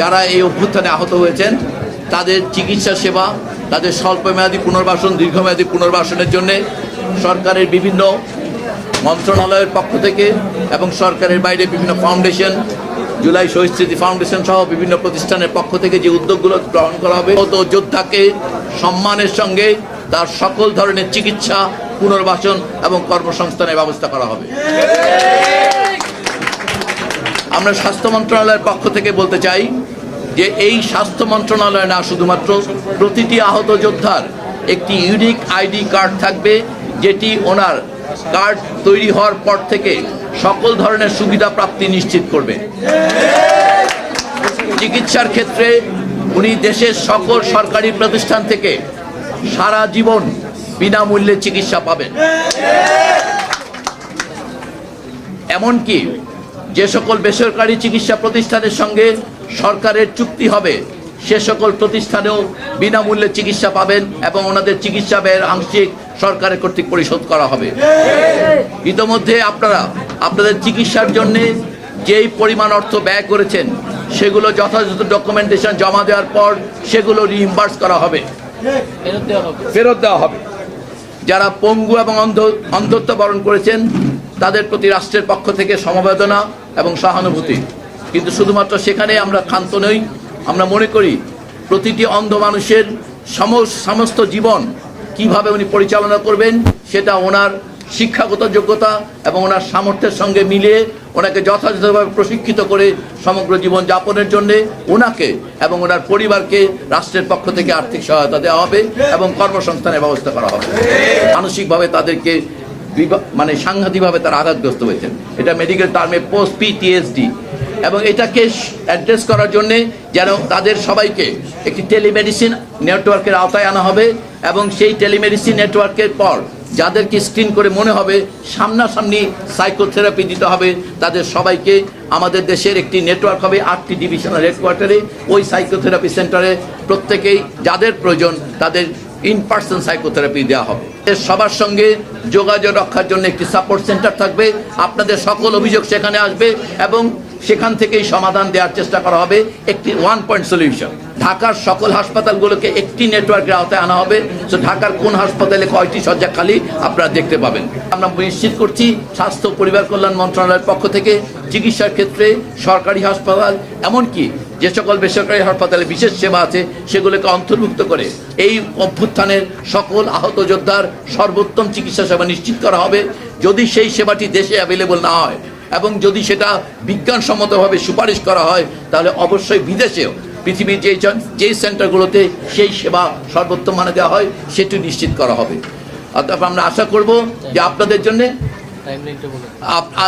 যারা এই অভ্যুত্থানে আহত হয়েছেন, তাদের চিকিৎসা সেবা, তাদের স্বল্পমেয়াদী পুনর্বাসন, দীর্ঘমেয়াদী পুনর্বাসনের জন্য সরকারের বিভিন্ন মন্ত্রণালয়ের পক্ষ থেকে এবং সরকারের বাইরে বিভিন্ন ফাউন্ডেশন, জুলাই শহীদ স্মৃতি ফাউন্ডেশন সহ বিভিন্ন প্রতিষ্ঠানের পক্ষ থেকে যে উদ্যোগগুলো গ্রহণ করা হবে তো যোদ্ধাকে সম্মানের সঙ্গে তার সকল ধরনের চিকিৎসা, পুনর্বাসন এবং কর্মসংস্থানের ব্যবস্থা করা হবে। আমরা স্বাস্থ্য মন্ত্রণালয়ের পক্ষ থেকে বলতে চাই যে এই স্বাস্থ্য মন্ত্রণালয় না শুধুমাত্র প্রতিটি আহত যোদ্ধার একটি ইউনিক আইডি কার্ড থাকবে, যেটি ওনার কার্ড তৈরি হওয়ার পর থেকে সকল ধরনের সুবিধা প্রাপ্তি নিশ্চিত করবে। চিকিৎসার ক্ষেত্রে উনি দেশের সকল সরকারি প্রতিষ্ঠান থেকে সারা জীবন বিনামূল্যে চিকিৎসা পাবেন। এমনকি যে সকল বেসরকারি চিকিৎসা প্রতিষ্ঠানের সঙ্গে সরকারের চুক্তি হবে সে সকল প্রতিষ্ঠানেও বিনামূল্যে চিকিৎসা পাবেন এবং ওনাদের চিকিৎসা ব্যয়ের আংশিক সরকারের কর্তৃক পরিশোধ করা হবে। ইতোমধ্যে আপনারা আপনাদের চিকিৎসার জন্যে যেই পরিমাণ অর্থ ব্যয় করেছেন সেগুলো যথাযথ ডকুমেন্টেশন জমা দেওয়ার পর সেগুলো রিইম্বার্স করা হবে। ফেরত দেওয়া হবে। যারা পঙ্গু এবং অন্ধ অন্ধত্ব বরণ করেছেন তাদের প্রতি রাষ্ট্রের পক্ষ থেকে সমবেদনা। এবং সহানুভূতি। কিন্তু শুধুমাত্র সেখানে আমরা ক্ষান্ত নই, আমরা মনে করি প্রতিটি অন্ধ মানুষের সম- সমস্ত জীবন কীভাবে উনি পরিচালনা করবেন, সেটা ওনার শিক্ষাগত যোগ্যতা এবং ওনার সামর্থ্যের সঙ্গে মিলিয়ে ওনাকে যথাযথভাবে প্রশিক্ষিত করে সমগ্র জীবন যাপনের জন্য ওনাকে এবং ওনার পরিবারকে রাষ্ট্রের পক্ষ থেকে আর্থিক সহায়তা দেওয়া হবে এবং কর্মসংস্থানের ব্যবস্থা করা হবে। মানসিকভাবে তাদেরকে মানে সাংঘাতিকভাবে তারা আঘাতগ্রস্ত হয়েছেন। এটা মেডিকেল টার্মে পোস্ট পিটিএসডি এবং এটাকে অ্যাড্রেস করার জন্য যেন তাদের সবাইকে একটি টেলিমেডিসিন নেটওয়ার্কের আওতায় আনা হবে এবং সেই টেলিমেডিসিন নেটওয়ার্কের পর যাদেরকে স্ক্রিন করে মনে হবে, সামনাসামনি সাইকোথেরাপি দিতে হবে, তাদের সবাইকে আমাদের দেশের একটি নেটওয়ার্ক হবে, আটটি ডিভিশনাল হেডকোয়ার্টারে ওই সাইকোথেরাপি সেন্টারে প্রত্যেকেই যাদের প্রয়োজন তাদের ইন পার্সন সাইকোথেরাপি দেওয়া হবে। সবার সঙ্গে যোগাযোগ রক্ষার জন্য একটি সাপোর্ট সেন্টার থাকবে। আপনাদের সকল অভিযোগ সেখানে আসবে এবং সেখান থেকেই সমাধান দেওয়ার চেষ্টা করা হবে। একটি ওয়ান পয়েন্ট সলিউশন ঢাকার সকল হাসপাতালগুলোকে একটি নেটওয়ার্কের আওতায় আনা হবে। তো ঢাকার কোন হাসপাতালে কয়টি শয্যা খালি আপনারা দেখতে পাবেন। আমরা নিশ্চিত করছি স্বাস্থ্য পরিবার কল্যাণ মন্ত্রণালয়ের পক্ষ থেকে চিকিৎসার ক্ষেত্রে সরকারি হাসপাতাল, এমনকি যে সকল বেসরকারি হাসপাতালে বিশেষ সেবা আছে, সেগুলোকে অন্তর্ভুক্ত করে এই অভ্যুত্থানের সকল আহত যোদ্ধার সর্বোত্তম চিকিৎসা সেবা নিশ্চিত করা হবে। যদি সেই সেবাটি দেশে অ্যাভেলেবল না হয় এবং যদি সেটা বিজ্ঞানসম্মতভাবে সুপারিশ করা হয়, তাহলে অবশ্যই বিদেশেও পৃথিবীর যে যেই সেন্টারগুলোতে সেই সেবা সর্বোত্তম মানে দেওয়া হয়, সেটি নিশ্চিত করা হবে। অর্থাৎ আমরা আশা করব যে আপনাদের জন্য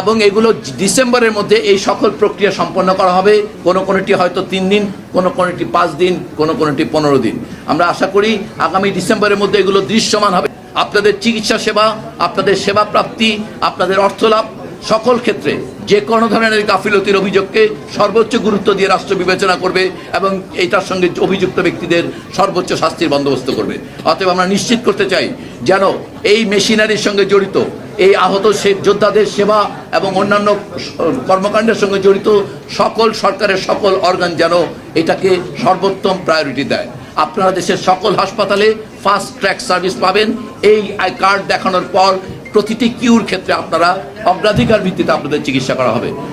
এবং এগুলো ডিসেম্বরের মধ্যে এই সকল প্রক্রিয়া সম্পন্ন করা হবে। কোনো কোনোটি হয়তো তিন দিন, কোনো কোনোটি পাঁচ দিন, কোনো কোনোটি পনেরো দিন। আমরা আশা করি আগামী ডিসেম্বরের মধ্যে এগুলো দৃশ্যমান হবে। আপনাদের চিকিৎসা সেবা, আপনাদের সেবা প্রাপ্তি, আপনাদের অর্থ লাভ সকল ক্ষেত্রে যে কোনো ধরনের গাফিলতির অভিযোগকে সর্বোচ্চ গুরুত্ব দিয়ে রাষ্ট্র বিবেচনা করবে এবং এইটার সঙ্গে অভিযুক্ত ব্যক্তিদের সর্বোচ্চ শাস্তির বন্দোবস্ত করবে। অতএব আমরা নিশ্চিত করতে চাই যেন এই মেশিনারির সঙ্গে জড়িত এই আহত যোদ্ধাদের সেবা এবং অন্যান্য কর্মকাণ্ডের সঙ্গে জড়িত সকল সরকারের সকল অর্গান যেন এটাকে সর্বোত্তম প্রায়োরিটি দেয়। আপনারা দেশের সকল হাসপাতালে ফাস্ট ট্র্যাক সার্ভিস পাবেন। এই আই কার্ড দেখানোর পর প্রতিটি কিউর ক্ষেত্রে আপনারা অগ্রাধিকার ভিত্তিতে আপনাদের চিকিৎসা করা হবে।